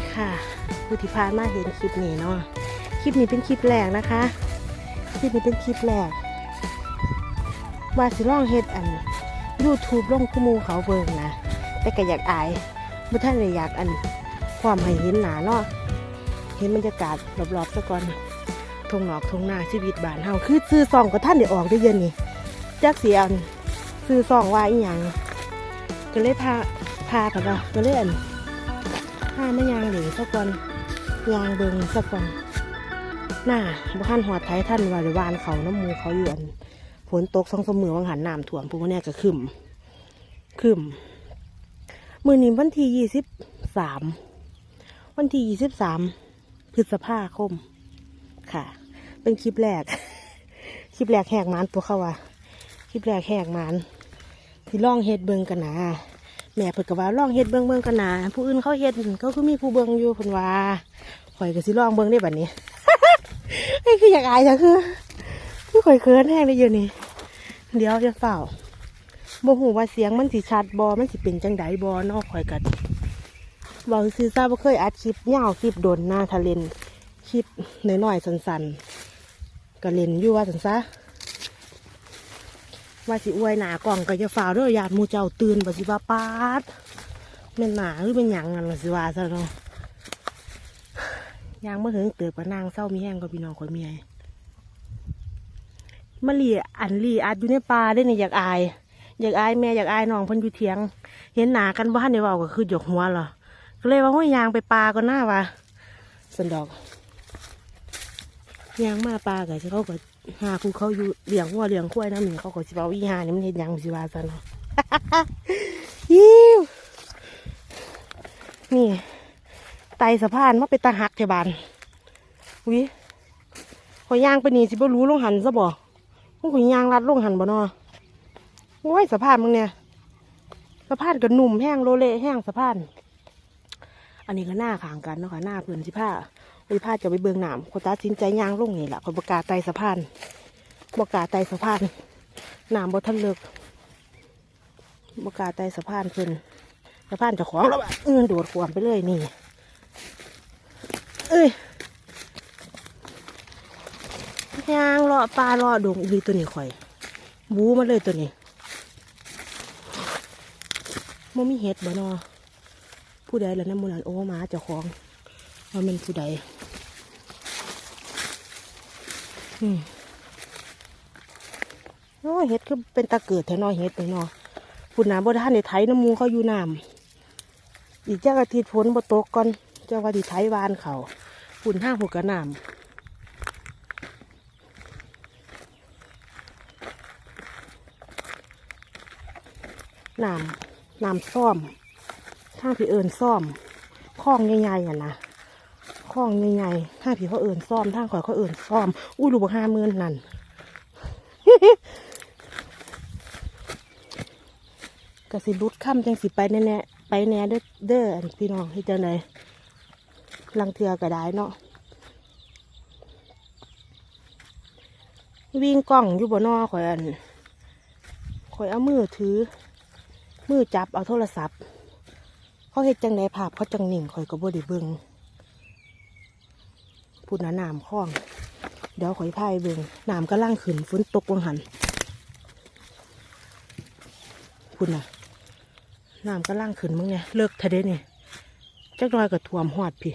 ดีค่ะผู้ที่พานมาเห็นคลิปนี้เนาะคลิปนี้เป็นคลิปแรกนะคะคลิปนี้เป็นคลิปแรกว่าสิลองเฮ็ดอัน YouTube ลงคู่มูเขาเบิงนะแต่ก็อยากอายบ่ท่านเลยอยากอันความให้เห็นหนาเนาะเห็นบรรยากาศรอบๆซะก่อนทงหนอกทงหน้าชีวิตบ้านเฮาคือซื้อซองก็ท่านได้ออกได้เย็นนี่จักเสียอันซื้อซองว่าอีหยังก็เลยพาพากันว่าก็เลยอัน ถ้าไม่ยางเหลวสักวันยางเบิงสักวันหน้าบ้านหัวไทยท่านวาหรือวานเขาน้ำมูเขาอยู่อันฝนตกสองสมมือวังหันน้ำท่วมพวกนี้ก็ขึ้นขึ้นมือนี้วันที่ยี่สิบสามวันที่ยี่สิบสามพฤษภาคม ค่ะ เป็นคลิปแรก คลิปแรกแหกมันตัวเขาว่าคลิปแรกแหกมันที่ล่องเฮ็ดเบิงกันนะ แม่เพิ่นก็ว่าลองเฮ็ดเบิ่งเบิ่งกันนะผู้อื่นเขาเฮ็ดเขาคือมีผู้เบิ่งอยู่เพิ่นว่าข่อยก็สิลองเบิ่งได้บัดนี้ไอ้คืออยากอายจังคือคือข่อยเขินแห้งได้อยู่นี่เดี๋ยวจะเฝ้าบ่ฮู้ว่าเสียงมันสิชัดบ่มันสิเป็นจังไดบ่เนาะข่อยก็เว้าซื่อซะบ่เคยอัดคลิปยาวคลิปโดนหน้าทะเลนคลิปน้อยๆสั้นๆก็เล่นอยู่ว่าซั่นซะ ว่าสิอวยหนากล่องก็จะฝ่าวด้วยญาติมูเจ้าตื่นบ่สิว่าปาดแม่นหนาหรือเป็นหยังกันล่สิว่าซะเนาะยางเมื่อถึงเติบกับนางเศร้ามีแห้งก็พี่น้องคนเมียมาลีอันลีอัดอยู่ในป่าได้นี่อยากอาย อยากอายแม่อยากอายน้องพิ่นอยู่เถียง เห็นหนากันบ้านในเว้าก็คือหยกหัวเหรอก็เลยว่าห้อยยางไปปลาก็น่าว่าสันดอกยางมาปลาก็สิเขาก็ หาผู้เขาอยู่เลี้ยงวัวเลี้ยงควายน้ำหนึ่งเขาก็สิเว้าอีหานี่มันเห็นยังสิว่าซะเนาะยิวนี่ไตสะพานมาเป็นตาหักเทบานวิขอยย่างไปนี่สิบ่รู้ลงหันซะบ่พวกขอยย่างลัดลงหันบ่เนาะโอ้ยสะพานมึงเนี่ยสะพานก็หนุ่มแห้งโลเละแห้งสะพาน อันนี้ก็หน้าขางกันเนาะค่ะหน้าเพื่อนสิผ้า ไปพาจะไปเบืองหนามคนตัดสินใจย่างลงนี่แหละคนประกาศไต่สะพานประกาศไต่สะพานหนามบทันเลิกประกาศไต่สะพานเพิ่นสะพานจ้าของแล้วอะเอื้อนโดดขวามไปเลยนี่ เอ้ยย่างเลาะปลาเลาะดงอีตัวนี้ข่อย บูมาเลยตัวนี้มันมีเห็ดบ่นอผู้ใดแล้วนะมูนันโอ้มาเจ้าของ ว่ามันผู้ใดอืมโอ้เห็ดคือเป็นตาเกิดแถวนอยเห็ดเลยเนาะคุณน้ำบ่ท่านในไถน้ำมูเขาอยู่น้ำอีกเจ้าอาทิตย์ฝนบ่ตกก่อนเจ้าว่าดีไถวานเขาฝุ่นห้างหัวกระน้ำน้ำน้ำซ่อมทางพี่เอิญซ่อมคล้องใหญ่ๆอะนะ ข้องใหญ่ๆถ้าผีเขาเอิ่นซ่อมถ้าข่อยเขาเอิ่นซ่อม อุ้ยลูกห้าหมื่นนั่นกสิรุดค่ำจังสิไปแน่ๆไปแน่เด้อเด้อพี่น้องที่จ้าไหนลังเทือก็ได้เนาะวิ่งกล้องอยู่บนนอข่อยอันข่อยเอามือถือ มือจับเอาโทรศัพท์ เขาเห็ดจังไดภาพเขาจังหนิ่งข่อยก็บ่ได้เบิ่ง พูดนะน้ำคล้อง เดี๋ยวข่อยพายเบิงน้ำก็ล่างขึ้นฝนตกวังหันพูดนะน้ำก็ล่างขึ้นมึงเนี่ยเลิกทะเดเนี่ยจักหน้อยก็ท่วมหอดพี่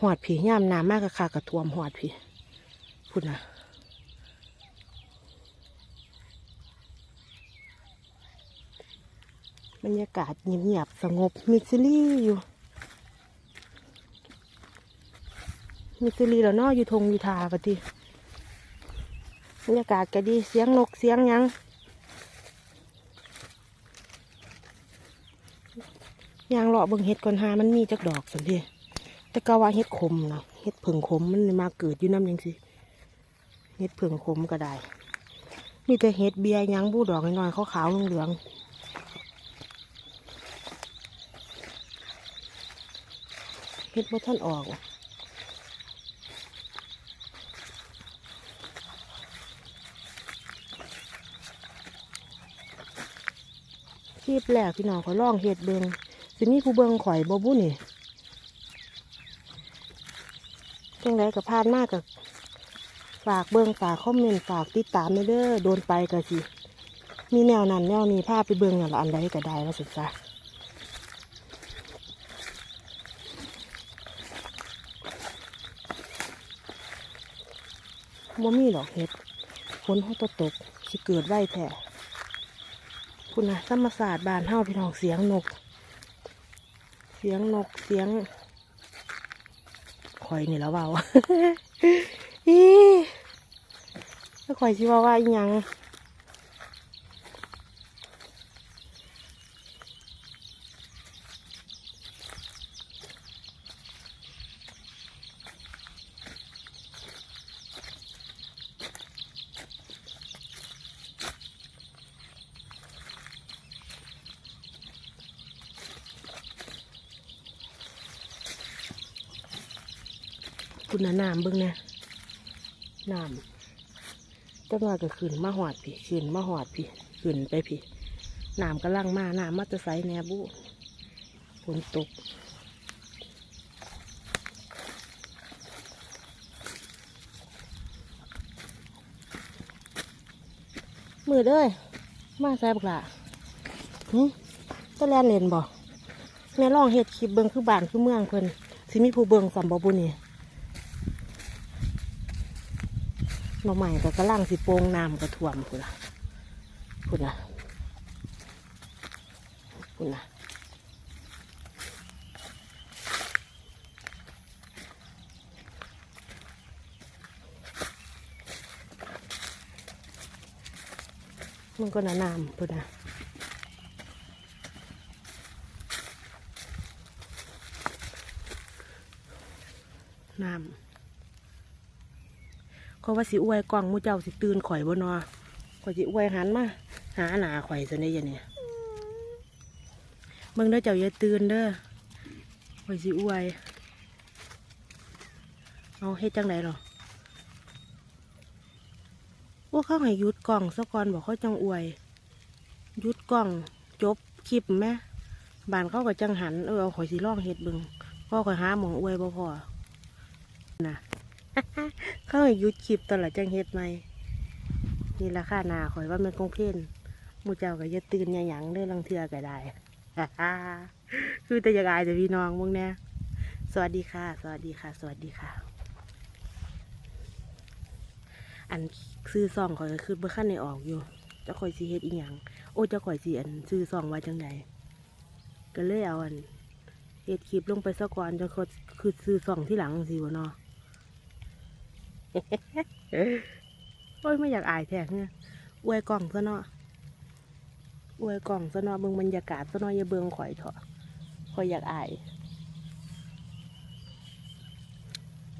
หอดพี่ย่ามน้ำมากก็คาก็ท่วมหอดพี่พูดนะบรรยากาศเงียบๆสงบมิซิลี่อยู่ มีตุลีแล้วเนาะอยู่ทงอยู่ทาปะทีบรรยากาศก็ดีเสียงนกเสียงยังยางเลาะเบิ่งเห็ดก่อนหามันมีจักดอกสันทีแต่ก็ว่าเห็ดขมเนาะเห็ดผึ่งขมมันมาเกิดอยู่น้ำยังสิเห็ดผึ่งขมก็ได้ มีแต่เห็ดเบียยังบูดอกน้อยๆขาวๆเหลืองๆเห็ดบ่ท่านออก คลิปแรกพี่น้องขอยลองเห็ดเบิงสิมีผู้เบิงข่อยบ่บุ้นี่จังไรกับพานมากกับฝากเบิงฝากคอมเมนต์ฝากติดตามเด้อโดนไปก็สิมีแนวนั้นแนวนี้พาไปเบิ่งนั่นละอันใดก็ได้ว่าสุดซะบ่มีดอกเห็ดฝนเขาตกตกสิเกิดไว้แท้ คุณนะธรรมศาสตร์บานเฮาพี่น้องเสียงนก เสียงนกเสียงคอยนี่แล้วเบาอีแล้วคอยชิว่าว่าอีหยังุณน่ะน้ำเบิ่งเนี่ยน้ำจังหวะก็ขึ้นมาหอดพี่ขึ้นมาหอดพี่ขึ้นไปพี่น้ำกำลังมาน้ำมาจะใสแนบุฝนตกมือเด้ยมาใส่บักละหึตะแลนเลนบ่แม่ลองเฮ็ดคลิปเบิ่งคือบ้านคือเมืองเพิ่นสิมีผู้เบิ่งสำบ่บุนี่ หน่อใหม่ก็กระลังสิโป่งน้ำกระท่วมพุ่นะพุ่นะพุ่นะมันก็น่ะน้ำพุ่นะน้ำ เขาว่าสิอวยกล่องมูเจ้าสิตื่นข่อยบ่นอข่อยสิอวยหันมาหาหนาข่อยซะได้ยังเนี่ยเบิ่งเด้อเจ้าอย่าตื่นเด้อข่อยสิอวยเอาเฮ็ดจังไดหรอว่าเขาให้ยุดกล่องซะก่อนบอกเขาจังอวย ยุดกล่องจบคลิปแม่บานเขาก็จังหันเออเอาข่อยสิลองเฮ็ดบิ่งพ่อข่อยหาหมองอวยบ่พอน่ะ เขาให้ยุดคลิปตอลังจังเฮ็ดไหมนี่ราคาหนาข่อยว่ามันคงเพ่นมูเจ้าก็อย่าตื่นยาหยังเด้องลังเทือก็ได้คือแต่อยากอายแต่พี่น้องมึงเนี่ยสวัสดีค่ะ สวัสดีค่ะ สวัสดีค่ะ อันซื้อซองข่อยก็คือเบื่อขั้นในออกอยู่เจะข่อยสีเฮ็ดอีหยังโอ้เจะข่อยสีอันซื้อซองไว้จังใดก็เลยเอาอันเฮ็ดคลิปลงไปซะก่อนจะคือซื้อซองที่หลังสิวะเนาะ โอ้ยไม่อยากอายแท้เนี่ยอวยกล่องซะเนาะอวยกล่องซะเนาะเบิ่งบรรยากาศซะเนาะอย่าเบิ่งข่อยเถอะข่อยอยากอาย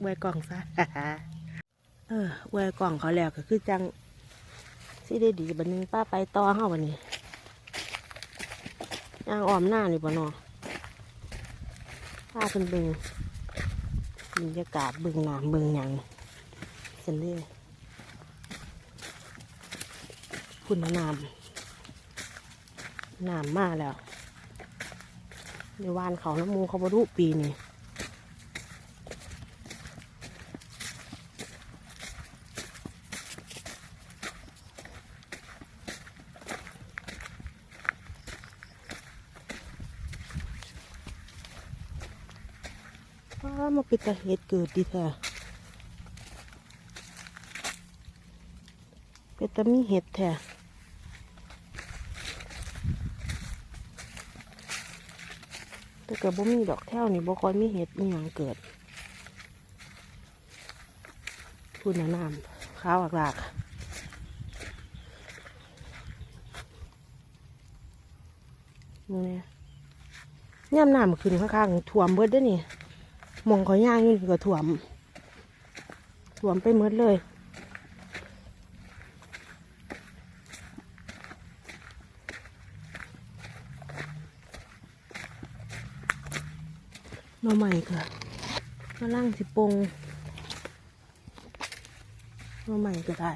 อวยกล่องซะเอออวยกล่องเขาแล้วก็คือจังสิได้ดีบันนึงป้าไปต่อเฮาบันนี้ยางอ้อมหน้านี่บ่เนาะป้าเป็นเบิ่งบรรยากาศเบิ่งน้ำเบิ่งหยัง เสร็จเลยคุณน้ำน้ำมาแล้วในวานเขาน้ำมูเขาบรรุปีนี่อ้ามาป็นตะเฮ็ดเกิดดีแท้ เป็นตะมีเห็ดแท้แต่ก็บ่มีดอกแถวนี่บ่ค่อยมีเห็ดมีหยังเกิดพูดนะน้ำข้าวอักลากนี่เนี่ยย่ำน้ำขึ้นข้างๆถ่วมเบิดด้อนี่มองเขาย่างอยู่นี่ก็ถ่วมถ่วมไปหมดเลย นาใหม่ค่ะมาล่างสิปงนาใหม่ก็ได้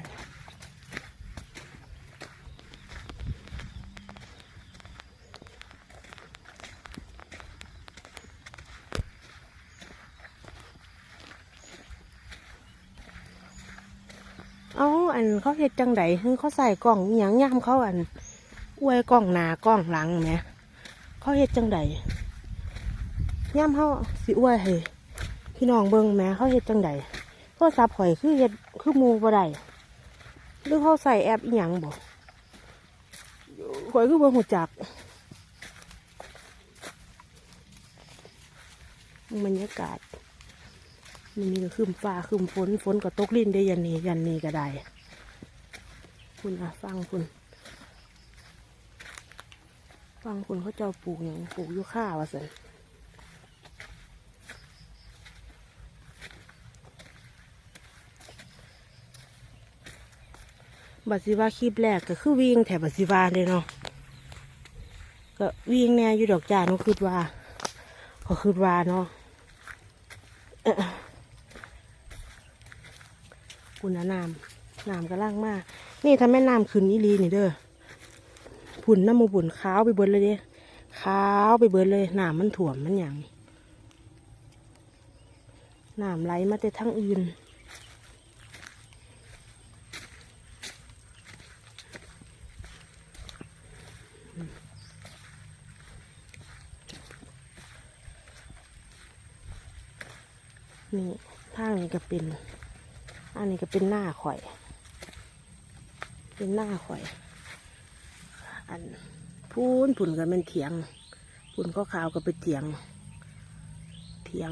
เอาอันเขาเฮ็ดจังไดคือเขาใส่กล่องอหยังย่ำเขาอันอวยกล่องหนากล่องหลังเนี่ยเขาเฮ็ดจังได ย่ามเขาสิอวยให้พี่น้องเบิ่งแหมเขาเฮ็ดจังไดโทรศัพท์ข่อยคือเฮ็ดคือมูบ่ได้หรือเขาใส่แอปอีหยังบ่ข่อยคือบ่ฮู้จักบรรยากาศมันนี่ก็คืมฟ้าคืมฝนฝนก็ตกลิ้นได้ยันนี้ยันนี้ก็ได้ คุณอะฟังคุณ ฟังคุณเขาเจ้าปลูกอย่างปลูกอยุค่าวะสัน บัตรสิวาคลิปแรกก็คือวิ่งแถบบัตรสิวาเลยเนาะก็วิ่งแน่อยู่ดอกจานก็คือว่าก็คือว่าเนาะคุณนะน้ำน้ำกระล่างมากนี่ถ้าแม่น้ำขึ้นอีหลีนี่เด้อผุ่นน้ำมูบุ่นขาวไปเบิดเลยเด้ขาวไปเบิดเลยน้ำมันถ่วมมันหยังน้ำไหลมาแต่ทั้งอื่น นี่ทางนี้ก็เป็น อันนี้ก็เป็นหน้าข่อย เป็นหน้าข่อย อันพูนผุนก็เป็นเถียงผุ่นก็ขาวก็เป็นเถียง เถียง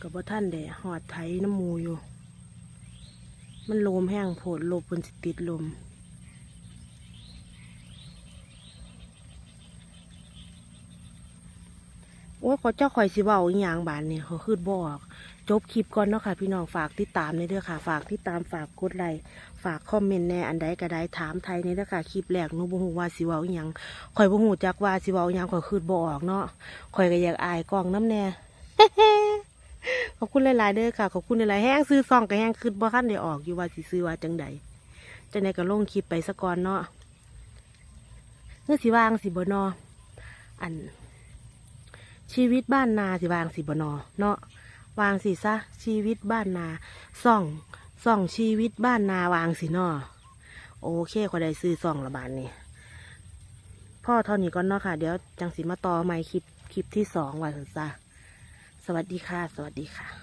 กับว่าท่านเดะหอดไถน้ำมูอยู่ มันลมแห้งโผดลมบนสิติดลม โอ้ยขอเจ้าข่อยสิเว้าอีหยังบานนี่เขาคือบอก จบคลิปก่อนเนาะค่ะ พี่น้องฝากติดตามในเด้อค่ะ ฝากติดตามฝากกดไลค์ฝากคอมเมนต์แน่อันใดก็ได้ถามไทยในเด้อค่ะคลิปแรกหนูบ่ฮู้ว่าสิเว้าอีหยังข่อยบ่ฮู้จักว่าสิเว้าอีหยังข่อยคือบออกเนาะข่อยก็อยากอายกล้องน้ำแน่ ขอบคุณหลายๆเด้อค่ะขอบคุณหลายๆแห้งซื้อซองก็แห้งคือบ่คันได้ออกอยู่ว่าสิซื้อว่าจังใดจังใดก็ลงคลิปไปซะก่อนเนาะเมื่อสิวางสิบ่นออัน ชีวิตบ้านนาสิวางสิบนอเนาะวางสิซะชีวิตบ้านนาส่องส่องชีวิตบ้านนาวางสินอโอเคขอได้ซื้อส่องละบาทนี่พ่อเท่านี้ก่อนเนาะค่ะ เดี๋ยวจังสิมาต่อใหม่คลิปคลิปที่สองว่าสันซะสวัสดีค่ะ สวัสดีค่ะ